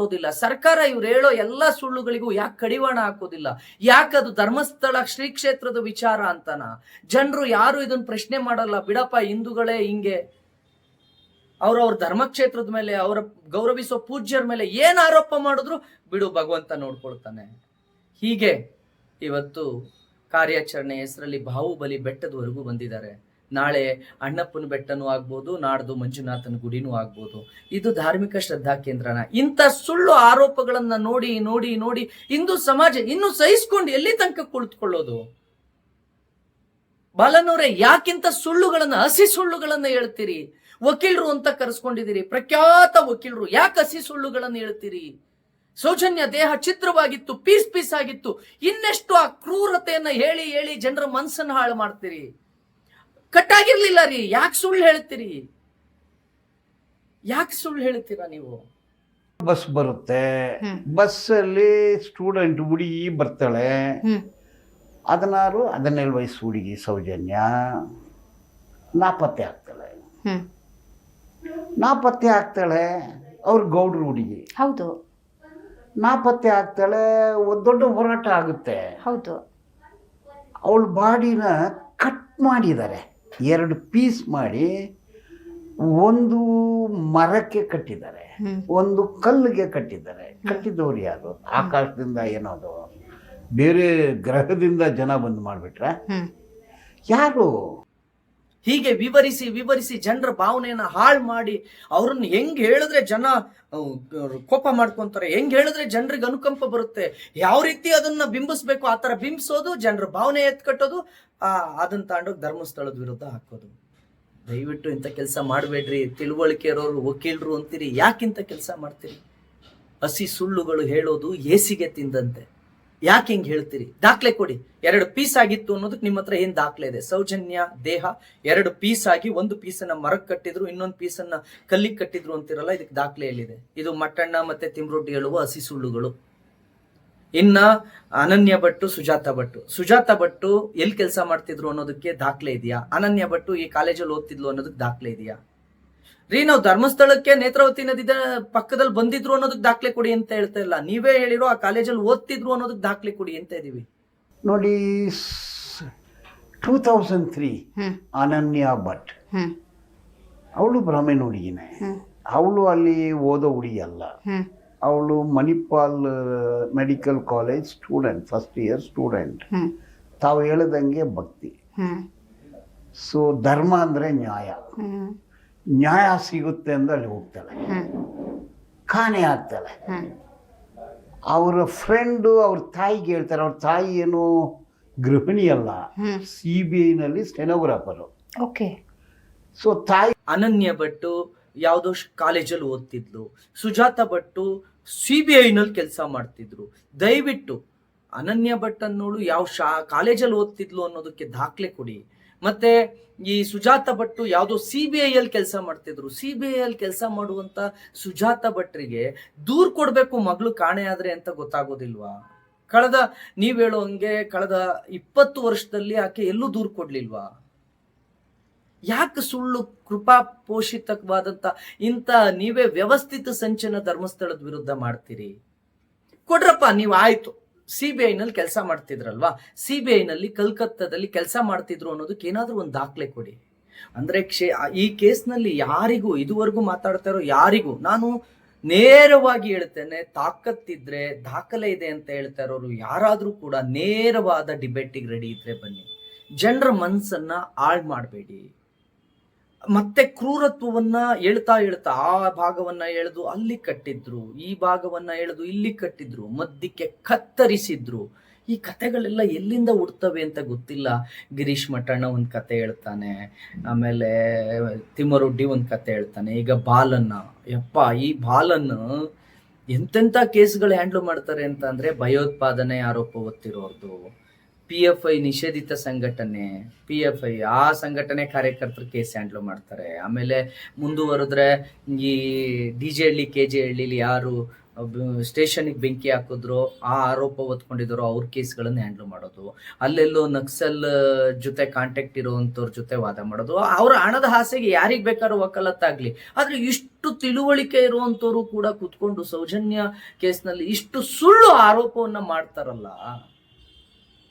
ಕೊಡೋದಿಲ್ಲ. ಸರ್ಕಾರ ಇವ್ರು ಹೇಳೋ ಎಲ್ಲ ಸುಳ್ಳುಗಳಿಗೂ ಯಾಕೆ ಕಡಿವಾಣ ಹಾಕೋದಿಲ್ಲ? ಯಾಕೆ ಅದು ಧರ್ಮಸ್ಥಳ ಶ್ರೀ ಕ್ಷೇತ್ರದ ವಿಚಾರ ಅಂತನ? ಜನರು ಯಾರು ಇದನ್ನ ಪ್ರಶ್ನೆ ಮಾಡಲ್ಲ. ಬಿಡಪ್ಪ, ಹಿಂದೂಗಳೇ ಹಿಂಗೆ. ಅವ್ರವ್ರ ಧರ್ಮಕ್ಷೇತ್ರದ ಮೇಲೆ, ಅವರ ಗೌರವಿಸೋ ಪೂಜ್ಯರ ಮೇಲೆ ಏನ್ ಆರೋಪ ಮಾಡಿದ್ರು ಬಿಡು, ಭಗವಂತ ನೋಡ್ಕೊಳ್ತಾನೆ. ಹೀಗೆ ಇವತ್ತು ಕಾರ್ಯಾಚರಣೆ ಹೆಸರಲ್ಲಿ ಬಾಹುಬಲಿ ಬೆಟ್ಟದವರೆಗೂ ಬಂದಿದ್ದಾರೆ. ನಾಳೆ ಅಣ್ಣಪ್ಪನ ಬೆಟ್ಟನೂ ಆಗ್ಬೋದು, ನಾಡ್ದು ಮಂಜುನಾಥನ ಗುಡಿನೂ ಆಗ್ಬೋದು. ಇದು ಧಾರ್ಮಿಕ ಶ್ರದ್ಧಾ ಕೇಂದ್ರನ. ಇಂಥ ಸುಳ್ಳು ಆರೋಪಗಳನ್ನ ನೋಡಿ ನೋಡಿ ನೋಡಿ ಹಿಂದೂ ಸಮಾಜ ಇನ್ನು ಸಹಿಸ್ಕೊಂಡು ಎಲ್ಲಿ ತನಕ ಕುಳಿತುಕೊಳ್ಳೋದು? ಬಾಲನವರೇ, ಯಾಕಿಂತ ಸುಳ್ಳುಗಳನ್ನ, ಹಸಿ ಸುಳ್ಳುಗಳನ್ನ ಹೇಳ್ತೀರಿ? ವಕೀಲರು ಅಂತ ಕರೆಸ್ಕೊಂಡಿದ್ದೀರಿ. ಪ್ರಖ್ಯಾತ ವಕೀಲರು, ಯಾಕೆ ಹಸಿ ಸುಳ್ಳುಗಳನ್ನ ಹೇಳ್ತೀರಿ? ಸೌಜನ್ಯ ದೇಹ ಚಿತ್ರವಾಗಿತ್ತು ಪೀಸ್ ಪೀಸ್ ಆಗಿತ್ತು. ಇನ್ನೆಷ್ಟು ಆ ಕ್ರೂರತೆಯನ್ನ ಹೇಳಿ ಹೇಳಿ ಜನರ ಮನಸ್ಸನ್ನು ಹಾಳು ಮಾಡ್ತೀರಿ? ಕಟ್ಟಾಗಿರ್ಲಿಲ್ಲ ರೀ. ಯಾಕೆ ಸುಳ್ಳು ಹೇಳ್ತೀರಿ ಯಾಕೆ ಸುಳ್ಳು ಹೇಳ್ತೀರಾ ನೀವು? ಬಸ್ ಬರುತ್ತೆ. ಬಸ್ ಬಸ್ಸಲ್ಲಿ ಸ್ಟೂಡೆಂಟ್ ಹುಡುಗಿ ಬರ್ತಾಳೆ. ಅದನ್ನಾರು ಹದಿನಾರು ಹದಿನೇಳು ವಯಸ್ಸು ಹುಡುಗಿ ಸೌಜನ್ಯ. ನಾಪತ್ತೆ ಆಗ್ತಾಳೆ. ನಾಪತ್ತೆ ಆಗ್ತಾಳೆ ಅವ್ರ ಗೌಡ್ರ ಹುಡುಗಿ. ಹೌದು. ನಾಪತ್ತೆ ಆಗ್ತಾಳೆ ಒಂದು ದೊಡ್ಡ ಹೋರಾಟ ಆಗುತ್ತೆ. ಹೌದು. ಅವಳ ಬಾಡಿನ ಕಟ್ ಮಾಡಿದ್ದಾರೆ. ಎರಡು ಪೀಸ್ ಮಾಡಿ ಒಂದು ಮರಕ್ಕೆ ಕಟ್ಟಿದ್ದಾರೆ. ಒಂದು ಕಲ್ಲಿಗೆ ಕಟ್ಟಿದ್ದಾರೆ. ಕಟ್ಟಿದವ್ರು ಯಾರು? ಆಕಾಶದಿಂದ ಏನೋದು? ಬೇರೆ ಗ್ರಹದಿಂದ ಜನ ಬಂದು ಮಾಡಿಬಿಟ್ರೆ? ಯಾರು? ಹೀಗೆ ವಿವರಿಸಿ ವಿವರಿಸಿ ಜನರ ಭಾವನೆಯನ್ನ ಹಾಳು ಮಾಡಿ ಅವ್ರನ್ನ ಹೆಂಗ್ ಹೇಳಿದ್ರೆ ಜನ ಕೋಪ ಮಾಡ್ಕೊಂತಾರೆ, ಹೆಂಗ್ ಹೇಳಿದ್ರೆ ಜನರಿಗೆ ಅನುಕಂಪ ಬರುತ್ತೆ, ಯಾವ ರೀತಿ ಅದನ್ನ ಬಿಂಬಿಸ್ಬೇಕು, ಆ ಥರ ಬಿಂಬಿಸೋದು, ಜನರ ಭಾವನೆ ಎತ್ಕಟ್ಟೋದು ಅದನ್ನ ತಗೊಂಡೋಗಿ ಧರ್ಮಸ್ಥಳದ ವಿರುದ್ಧ ಹಾಕೋದು. ದಯವಿಟ್ಟು ಇಂಥ ಕೆಲಸ ಮಾಡಬೇಡ್ರಿ, ತಿಳುವಳಿಕೆ ಇರೋರು, ವಕೀಲರು ಅಂತೀರಿ ಯಾಕಿಂತ ಕೆಲಸ ಮಾಡ್ತೀರಿ? ಹಸಿ ಸುಳ್ಳುಗಳು ಹೇಳೋದು ಏಸಿಗೆ ತಿಂದಂತೆ. ಯಾಕೆ ಹಿಂಗೆ ಹೇಳ್ತೀರಿ? ದಾಖಲೆ ಕೊಡಿ. ಎರಡು ಪೀಸ್ ಆಗಿತ್ತು ಅನ್ನೋದಕ್ಕೆ ನಿಮ್ಮ ಹತ್ರ ಏನು ದಾಖಲೆ ಇದೆ? ಸೌಜನ್ಯ, ದೇಹ, ಎರಡು ಪೀಸ್ ಆಗಿ ಒಂದು ಪೀಸನ್ನ ಮರಕ್ಕೆ ಕಟ್ಟಿದ್ರು, ಇನ್ನೊಂದು ಪೀಸನ್ನ ಕಲ್ಲಿಗೆ ಕಟ್ಟಿದ್ರು ಅಂತಿರಲ್ಲ, ಇದಕ್ಕೆ ದಾಖಲೆ ಎಲ್ಲಿದೆ? ಇದು ಮಟ್ಟಣ್ಣ ಮತ್ತೆ ತಿಮ್ರೊಡ್ಡಿ ಹೇಳುವ ಹಸಿ ಸುಳ್ಳುಗಳು. ಇನ್ನ ಅನನ್ಯ ಭಟ್ಟು, ಸುಜಾತ ಭಟ್ಟು. ಸುಜಾತ ಭಟ್ಟು ಎಲ್ಲಿ ಕೆಲಸ ಮಾಡ್ತಿದ್ರು ಅನ್ನೋದಕ್ಕೆ ದಾಖಲೆ ಇದೆಯಾ? ಅನನ್ಯ ಭಟ್ಟು ಈ ಕಾಲೇಜಲ್ಲಿ ಓದ್ತಿದ್ಲು ಅನ್ನೋದಕ್ಕೆ ದಾಖಲೆ ಇದೆಯಾ? ರೀ ನಾವು ಧರ್ಮಸ್ಥಳಕ್ಕೆ ನೇತ್ರಾವತಿ ನದಿದ ಪಕ್ಕದಲ್ಲಿ ಬಂದಿದ್ರು ಅನ್ನೋದಕ್ಕೆ ದಾಖಲೆ ಕೊಡಿ ಅಂತ ಹೇಳ್ತಾ ಇಲ್ಲ. ನೀವೇ ಹೇಳಿರೋ ಆ ಕಾಲೇಜಲ್ಲಿ ಓದ್ತಿದ್ರು ಅನ್ನೋದಕ್ಕೆ ದಾಖಲೆ ಕೊಡಿ ಅಂತ ಇದೀವಿ. ನೋಡಿ two thousand three Ananya Bhat. ಅವಳು ಬ್ರಾಹ್ಮಣ ಹುಡುಗಿನೇ. ಅವಳು ಅಲ್ಲಿ ಓದೋ ಹುಡುಗಿ ಅಲ್ಲ. ಅವಳು Manipal medical college student first year student. ತಾವು ಹೇಳ್ದಂಗೆ ಭಕ್ತಿ. ಸೊ ಧರ್ಮ ಅಂದರೆ ನ್ಯಾಯ. ನ್ಯಾಯ ಸಿಗುತ್ತೆ ಅಂತ ಅಲ್ಲಿ ಹೋಗ್ತಾಳೆ. ಹ್ಮ್ ಕಾಣೆ ಆಗ್ತಾಳೆ. ಹ್ಮ್ ಅವರ ಫ್ರೆಂಡು ಅವ್ರ ತಾಯಿಗೆ ಹೇಳ್ತಾರೆ ಅವ್ರ ತಾಯಿ ಏನು ಗೃಹಿಣಿ ಅಲ್ಲ. ಸಿ ಬಿ ಐನಲ್ಲಿ ಸ್ಟೆನೋಗ್ರಾಫರು ಓಕೆ. ಸೊ ತಾಯಿ ಅನನ್ಯ ಭಟ್ಟು ಯಾವುದೋ ಕಾಲೇಜಲ್ಲಿ ಓದ್ತಿದ್ಲು. ಸುಜಾತ ಭಟ್ಟು ಸಿ ಬಿ ಐನಲ್ಲಿ ಕೆಲಸ ಮಾಡ್ತಿದ್ರು. ದಯವಿಟ್ಟು ಅನನ್ಯ ಭಟ್ ಅನ್ನೋಳು ಯಾವ ಶಾ ಕಾಲೇಜಲ್ಲಿ ಓದ್ತಿದ್ಲು ಅನ್ನೋದಕ್ಕೆ ದಾಖಲೆ ಕೊಡಿ. ಮತ್ತೆ ಈ ಸುಜಾತ ಭಟ್ಟು ಯಾವುದೋ ಸಿ ಬಿ ಐ ಅಲ್ಲಿ ಕೆಲಸ ಮಾಡ್ತಿದ್ರು. ಸಿ ಬಿ ಐ ಅಲ್ಲಿ ಕೆಲಸ ಮಾಡುವಂತ ಸುಜಾತ ಭಟ್ರಿಗೆ ದೂರ್ ಕೊಡ್ಬೇಕು ಮಗಳು ಕಾಣೆ ಆದ್ರೆ ಅಂತ ಗೊತ್ತಾಗೋದಿಲ್ವಾ? ಕಳೆದ, ನೀವ್ ಹೇಳೋ ಹಂಗೆ ಕಳೆದ ಇಪ್ಪತ್ತು ವರ್ಷದಲ್ಲಿ ಆಕೆ ಎಲ್ಲೂ ದೂರ್ ಕೊಡ್ಲಿಲ್ವಾ? ಯಾಕೆ ಸುಳ್ಳು ಕೃಪಾ ಪೋಷಿತವಾದಂತ ಇಂಥ ನೀವೇ ವ್ಯವಸ್ಥಿತ ಸಂಚನ ಧರ್ಮಸ್ಥಳದ ವಿರುದ್ಧ ಮಾಡ್ತೀರಿ? ಕೊಡ್ರಪ್ಪ, ನೀವು ಆಯ್ತು. ಸಿ ಬಿ ಐನಲ್ಲಿ ಕೆಲಸ ಮಾಡ್ತಿದ್ರಲ್ವಾ? ಸಿ ಬಿ ಐನಲ್ಲಿ ಕಲ್ಕತ್ತಾದಲ್ಲಿ ಕೆಲಸ ಮಾಡ್ತಿದ್ರು ಅನ್ನೋದಕ್ಕೆ ಏನಾದರೂ ಒಂದು ದಾಖಲೆ ಕೊಡಿ. ಅಂದ್ರೆ ಕ್ಷೇ ಈ ಕೇಸ್ನಲ್ಲಿ ಯಾರಿಗೂ, ಇದುವರೆಗೂ ಮಾತಾಡ್ತಾ ಇರೋ ಯಾರಿಗೂ, ನಾನು ನೇರವಾಗಿ ಹೇಳ್ತೇನೆ, ತಾಕತ್ತಿದ್ರೆ ದಾಖಲೆ ಇದೆ ಅಂತ ಹೇಳ್ತಾ ಇರೋರು ಯಾರಾದರೂ ಕೂಡ ನೇರವಾದ ಡಿಬೇಟಿಗೆ ರೆಡಿ ಇದ್ರೆ ಬನ್ನಿ. ಜನರ ಮನಸ್ಸನ್ನ ಹಾಳು ಮಾಡಬೇಡಿ. ಮತ್ತೆ ಕ್ರೂರತ್ವವನ್ನ ಹೇಳ್ತಾ ಹೇಳ್ತಾ ಆ ಭಾಗವನ್ನ ಎಳೆದು ಅಲ್ಲಿ ಕಟ್ಟಿದ್ರು, ಈ ಭಾಗವನ್ನ ಎಳೆದು ಇಲ್ಲಿ ಕಟ್ಟಿದ್ರು ಮಧ್ಯಕ್ಕೆ ಕತ್ತರಿಸಿದ್ರು. ಈ ಕತೆಗಳೆಲ್ಲ ಎಲ್ಲಿಂದ ಹುಡ್ತವೆ ಅಂತ ಗೊತ್ತಿಲ್ಲ. ಗಿರೀಶ್ ಮಠಣ್ಣ ಒಂದ್ ಕತೆ ಹೇಳ್ತಾನೆ, ಆಮೇಲೆ ತಿಮ್ಮರೊಡ್ಡಿ ಒಂದ್ ಕತೆ ಹೇಳ್ತಾನೆ, ಈಗ ಬಾಲನ್ನ. ಯಪ್ಪ, ಈ ಬಾಲನ್ನ ಎಂತೆಂಥ ಕೇಸ್ಗಳು ಹ್ಯಾಂಡ್ಲ್ ಮಾಡ್ತಾರೆ ಅಂತ ಅಂದ್ರೆ ಭಯೋತ್ಪಾದನೆ ಆರೋಪ ಹೊತ್ತಿರೋರ್ದು. ಪಿ ಎಫ್ ಐ ನಿಷೇಧಿತ ಸಂಘಟನೆ ಪಿ ಎಫ್ ಐ ಆ ಸಂಘಟನೆ ಕಾರ್ಯಕರ್ತರು ಕೇಸ್ ಹ್ಯಾಂಡಲ್ ಮಾಡ್ತಾರೆ. ಆಮೇಲೆ ಮುಂದುವರೆದ್ರೆ ಈ D J Halli, K J ಹಳ್ಳಿಲಿ ಯಾರು ಸ್ಟೇಷನ್ಗೆ ಬೆಂಕಿ ಹಾಕಿದ್ರು, ಆ ಆರೋಪ ಹೊತ್ಕೊಂಡಿದ್ರು, ಅವ್ರ ಕೇಸ್ಗಳನ್ನ ಹ್ಯಾಂಡಲ್ ಮಾಡೋದು. ಅಲ್ಲೆಲ್ಲೋ ನಕ್ಸಲ್ ಜೊತೆ ಕಾಂಟ್ಯಾಕ್ಟ್ ಇರುವಂತವ್ರ ಜೊತೆ ವಾದ ಮಾಡೋದು. ಅವರ ಹಣದ ಆಸೆಗೆ ಯಾರಿಗೆ ಬೇಕಾದ್ರು ವಕಾಲತ್ತಾಗಲಿ ಆದ್ರೆ ಇಷ್ಟು ತಿಳುವಳಿಕೆ ಇರುವಂತವ್ರು ಕೂಡ ಕುತ್ಕೊಂಡು ಸೌಜನ್ಯ ಕೇಸ್ನಲ್ಲಿ ಇಷ್ಟು ಸುಳ್ಳು ಆರೋಪವನ್ನ ಮಾಡ್ತಾರಲ್ಲ.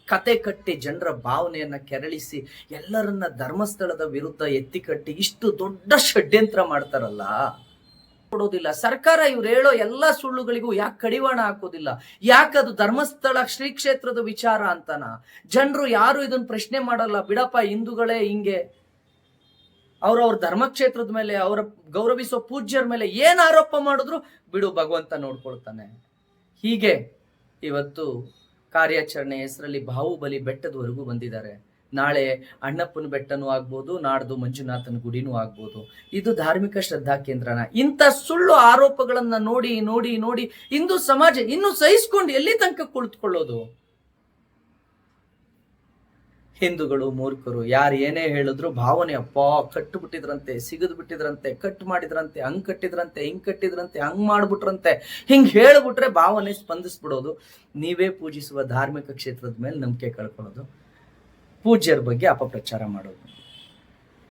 ಕತೆ ಕಟ್ಟಿ ಜನರ ಭಾವನೆಯನ್ನ ಕೆರಳಿಸಿ ಎಲ್ಲರನ್ನ ಧರ್ಮಸ್ಥಳದ ವಿರುದ್ಧ ಎತ್ತಿ ಕಟ್ಟಿ ಇಷ್ಟು ದೊಡ್ಡ ಷಡ್ಯಂತ್ರ ಮಾಡ್ತಾರಲ್ಲ? ಕೊಡೋದಿಲ್ಲ. ಸರ್ಕಾರ ಇವ್ರು ಹೇಳೋ ಎಲ್ಲ ಸುಳ್ಳುಗಳಿಗೂ ಯಾಕೆ ಕಡಿವಾಣ ಹಾಕೋದಿಲ್ಲ? ಯಾಕದು ಧರ್ಮಸ್ಥಳ ಶ್ರೀ ಕ್ಷೇತ್ರದ ವಿಚಾರ ಅಂತನ? ಜನರು ಯಾರು ಇದನ್ನ ಪ್ರಶ್ನೆ ಮಾಡಲ್ಲ? ಬಿಡಪ್ಪ, ಹಿಂದೂಗಳೇ ಹಿಂಗೆ. ಅವ್ರವ್ರ ಧರ್ಮಕ್ಷೇತ್ರದ ಮೇಲೆ, ಅವರ ಗೌರವಿಸೋ ಪೂಜ್ಯರ ಮೇಲೆ ಏನು ಆರೋಪ ಮಾಡಿದ್ರು ಬಿಡು ಭಗವಂತ ನೋಡ್ಕೊಳ್ತಾನೆ. ಹೀಗೆ ಇವತ್ತು ಕಾರ್ಯಾಚರಣೆ ಹೆಸರಲ್ಲಿ ಬಾಹುಬಲಿ ಬೆಟ್ಟದವರೆಗೂ ಬಂದಿದ್ದಾರೆ. ನಾಳೆ ಅಣ್ಣಪ್ಪನ ಬೆಟ್ಟನೂ ಆಗ್ಬೋದು, ನಾಡ್ದು ಮಂಜುನಾಥನ ಗುಡಿನೂ ಆಗ್ಬೋದು. ಇದು ಧಾರ್ಮಿಕ ಶ್ರದ್ಧಾ ಕೇಂದ್ರನ. ಇಂಥ ಸುಳ್ಳು ಆರೋಪಗಳನ್ನ ನೋಡಿ ನೋಡಿ ನೋಡಿ ಹಿಂದೂ ಸಮಾಜ ಇನ್ನು ಸಹಿಸ್ಕೊಂಡು ಎಲ್ಲಿ ತನಕ ಕುಳಿತುಕೊಳ್ಳೋದು? ಹಿಂದೂಗಳು, ಮೂರ್ಖರು, ಯಾರು ಏನೇ ಹೇಳಿದ್ರು ಭಾವನೆ ಅಪ್ಪ, ಕಟ್ಟು ಬಿಟ್ಟಿದ್ರಂತೆ, ಸಿಗದ್ ಬಿಟ್ಟಿದ್ರಂತೆ, ಕಟ್ ಮಾಡಿದ್ರಂತೆ, ಹಂಗ್ ಕಟ್ಟಿದ್ರಂತೆ, ಹಿಂಗ್ ಕಟ್ಟಿದ್ರಂತೆ, ಹಂಗ್ ಮಾಡ್ಬಿಟ್ರಂತೆ, ಹಿಂಗ್ ಹೇಳ್ಬಿಟ್ರೆ ಭಾವನೆ ಸ್ಪಂದಿಸ್ಬಿಡೋದು. ನೀವೇ ಪೂಜಿಸುವ ಧಾರ್ಮಿಕ ಕ್ಷೇತ್ರದ ಮೇಲೆ ನಂಬಿಕೆ ಕಳ್ಕೊಳ್ಳೋದು. ಪೂಜ್ಯರ ಬಗ್ಗೆ ಅಪಪ್ರಚಾರ ಮಾಡೋದು.